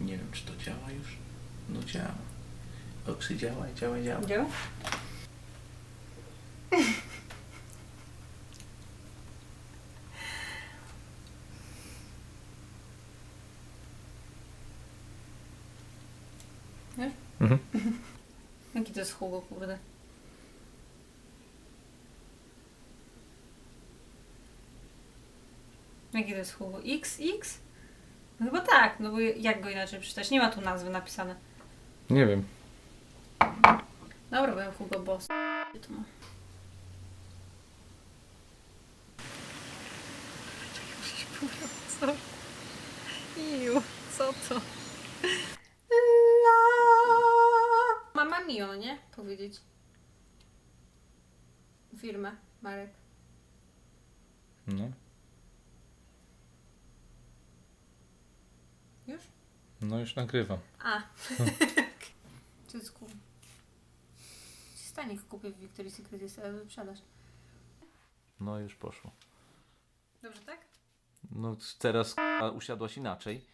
Nie wiem, czy to działa już? No działa. Oksy działa, działa, działa. Działa? Mhm. Jaki to jest Hugo, kurde. Jaki to jest Hugo? XX? No chyba tak, no bo jak go inaczej przeczytać? Nie ma tu nazwy napisane. Nie wiem. Dobra, byłem Hugo Boss. Gdzie to ma? Co? Iu, co to? La. Mama Mio, no nie? Powiedzieć. Firmę, Marek. No. No już nagrywam. A. Cycku. Stanik kupię w Victoria's Secret, jest ale wyprzedaż. No już poszło. Dobrze, tak? No teraz usiadłaś inaczej,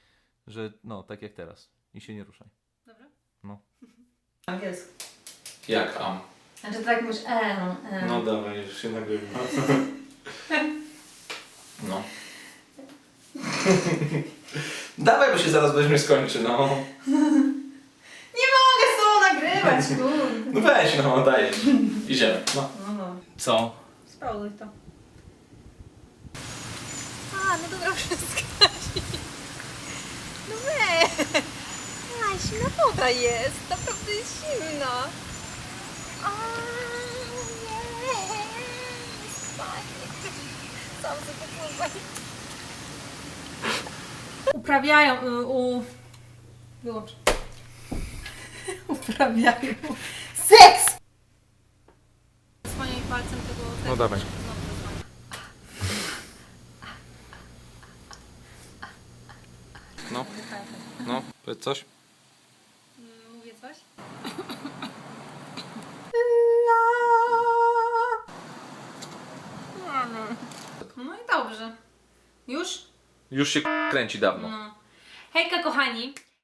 że no tak jak teraz. I się nie ruszaj. Dobrze? No. Angielski. Jak am? Znaczy tak mówisz e, no, e. No dawaj, już się nagrywa. No. Dawaj, bo się zaraz weźmie skończy, no. Nie mogę z tobą nagrywać, kurde. No weź, no dajesz. Idziemy. No. No, no. Co? Sprawdź to. A, no dobra, wszystko. No weź. A, zimna woda jest. Naprawdę jest zimna. A, nie. Fajnie. Sam sobie pływaj. Uprawiają, y, u... Wyłącz. Uprawiają seks! Słaniaj palcem tego... tego No dawaj. No, no, powiedz coś. Mm, Mówię coś? No i dobrze. Już? Już się kręci dawno. No. Hejka kochani,